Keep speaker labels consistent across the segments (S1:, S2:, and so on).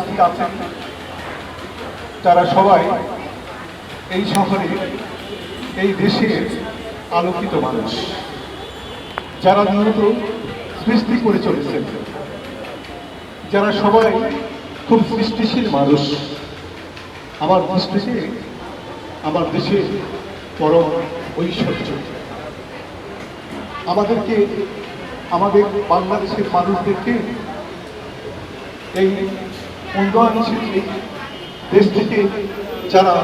S1: উপস্থিত আছেন তারা সবাই এই শহরে, এই দেশের আলোকিত মানুষ। যারা নিয়মিত সৃষ্টি করে চলেছেন, যারা সবাই খুব সৃষ্টিশীল মানুষ, আমার দৃষ্টিতে আমার দেশের পরম ঐশ্বর্য। আমাদেরকে, আমাদের বাংলাদেশের মানুষদেরকে এই উন্নয়নশীল দেশ থেকে যারা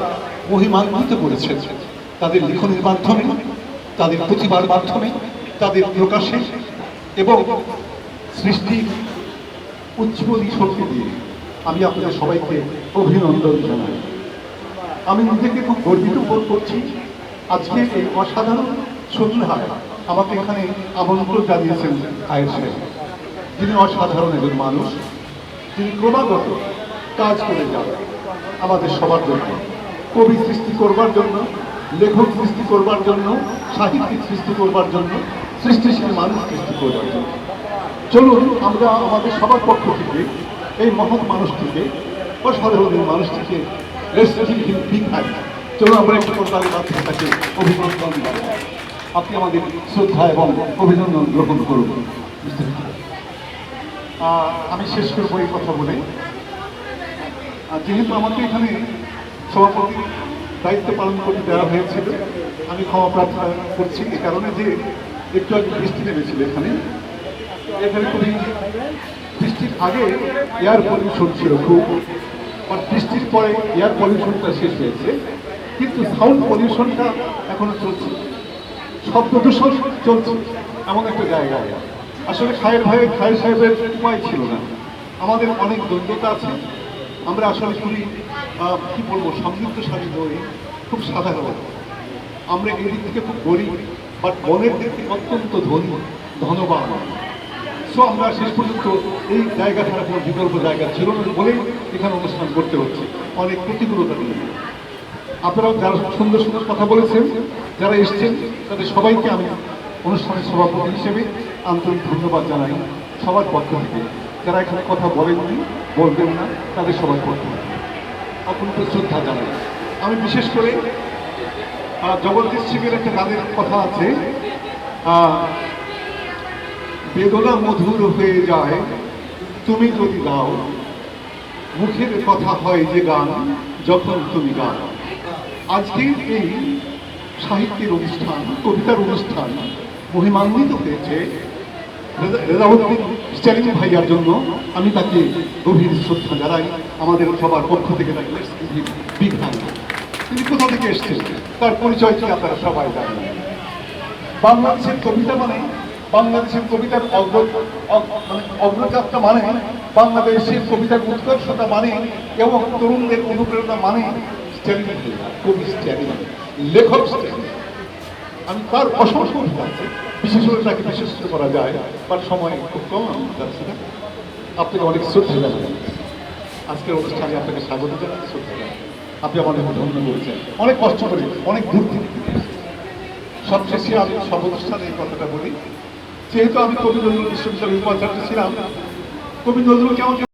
S1: মহিমান্বিত করেছেন তাদের লিখনের মাধ্যমে, তাদের প্রতিভার মাধ্যমে, তাদের প্রকাশে এবং সৃষ্টির উজ্জ্বলী শক্তি দিয়ে আমি আপনাদের সবাইকে অভিনন্দন জানাই। আমি নিজেকে খুব গর্বিত বোধ করছি। আজকে এই অসাধারণ সন্ধ্যায় আমাকে এখানে আমন্ত্রণ জানিয়েছেন আয়ের সাহেব যিনি অসাধারণ একজন মানুষ। তিনি ক্রমাগত কাজ করে যান আমাদের সবার জন্য কবি সৃষ্টি করবার জন্য লেখক সৃষ্টি করবার জন্য সাহিত্যিক সৃষ্টি করবার জন্য সৃষ্টিশীল মানুষ সৃষ্টি করবার জন্য। চলুন আমরা আমাদের সবার পক্ষ থেকে এই মহৎ মানুষটিকে অসাধারণ এই মানুষটিকে রেস্ট বিগ হাই চলুন আমরা একটু করতালি মাধ্যমে তাকে অভিনন্দন আপনি আমাদের শ্রদ্ধা এবং অভিনন্দন গ্রহণ করুন। আহ, আমি শেষ করব এই কথা বলে। যেহেতু আমাকে এখানে সভাপতি দায়িত্ব পালন করতে দেওয়া হয়েছিল, আমি ক্ষমা প্রার্থনা করছি এই কারণে যে একটু আগে বৃষ্টি নেমেছিল এখানে। এখানে খুবই বৃষ্টির আগে এয়ার পলিউশন ছিল খুব আর বৃষ্টির পরে এয়ার পলিউশনটা শেষ হয়েছে। কিন্তু সাউন্ড পলিউশনটা এখনও চলছে। শব্দ দূষণ চলছে, এমন একটা জায়গায়। আসলে খায়ের ভাই, খায়ের সাহেবের উপায় ছিল না। আমাদের অনেক দৈন্যতা আছে। আমরা আসলে খুবই কি বলব সমৃদ্ধশালী নই খুব সাধারণ। আমরা এই দিক থেকে খুব গরিব বাট মনের দিক থেকে অত্যন্ত ধনী, ধনবান। সো আমরা শেষ পর্যন্ত এই জায়গা ছাড়া কোনো বিকল্প জায়গা ছিল না বলেই এখানে অনুষ্ঠান করতে হচ্ছে। অনেক প্রতিকূলতা নিয়ে। আপনারা যারা সুন্দর সুন্দর কথা বলেছেন, যারা এসছেন, তাদের সবাইকে আমি অনুষ্ঠানের সভাপতি হিসেবে আন্তরিক ধন্যবাদ জানাই সবার পক্ষ থেকে। যারা এখানে কথা বলেননি, বলবেন না, তাদের সবার পক্ষ থেকে। অপূর্ব শ্রদ্ধা জানাই। আমি বিশেষ করে জগদীশ সিংয়ের একটা গানের কথা আছে বেদনা মধুর হয়ে যায়, তুমি যদি গাও মুখের কথা হয় যে গান, যখন তুমি গাও। আজকের এই সাহিত্যের অনুষ্ঠান, কবিতার অনুষ্ঠান মহিমান্বিত হয়েছে। রেজাউদ্দিন স্ট্যালিন ভাইয়ার জন্য আমি তাকে গভীর শ্রদ্ধা জানাই, আমাদের সবার পক্ষ থেকে তিনি কোথা থেকে এসছেন? তার পরিচয় কি আপনারা সবাই জানেন। বাংলাদেশের কবিতা মানে বাংলাদেশের কবিতার অগ্র অগ- মানে অগ্রযাত্রা মানে বাংলাদেশের কবিতার উৎকর্ষতা মানে এবং তরুণদের অনুপ্রেরণা মানে স্ট্যালিন কবি স্ট্যালিন, লেখক স্ট্যালিন। আমি তার অসংখ্য আছে। বিশেষ করে তাকে বিশেষ করা যায় তার সময় খুব কম আপনাকে অনেক শ্রদ্ধা আজকের অনুষ্ঠানে আপনাকে স্বাগত জানাই, শ্রদ্ধা আপনি আমাদের ধন্য করেছেন অনেক কষ্ট করে, অনেক দূর থেকে সবশেষে আমি সব অনুষ্ঠানে এই কথাটা বলি। যেহেতু আমি কবি নজরুল বিশ্ববিদ্যালয়ের উপাচার্য ছিলাম, কবি নজরুলকে আমাকে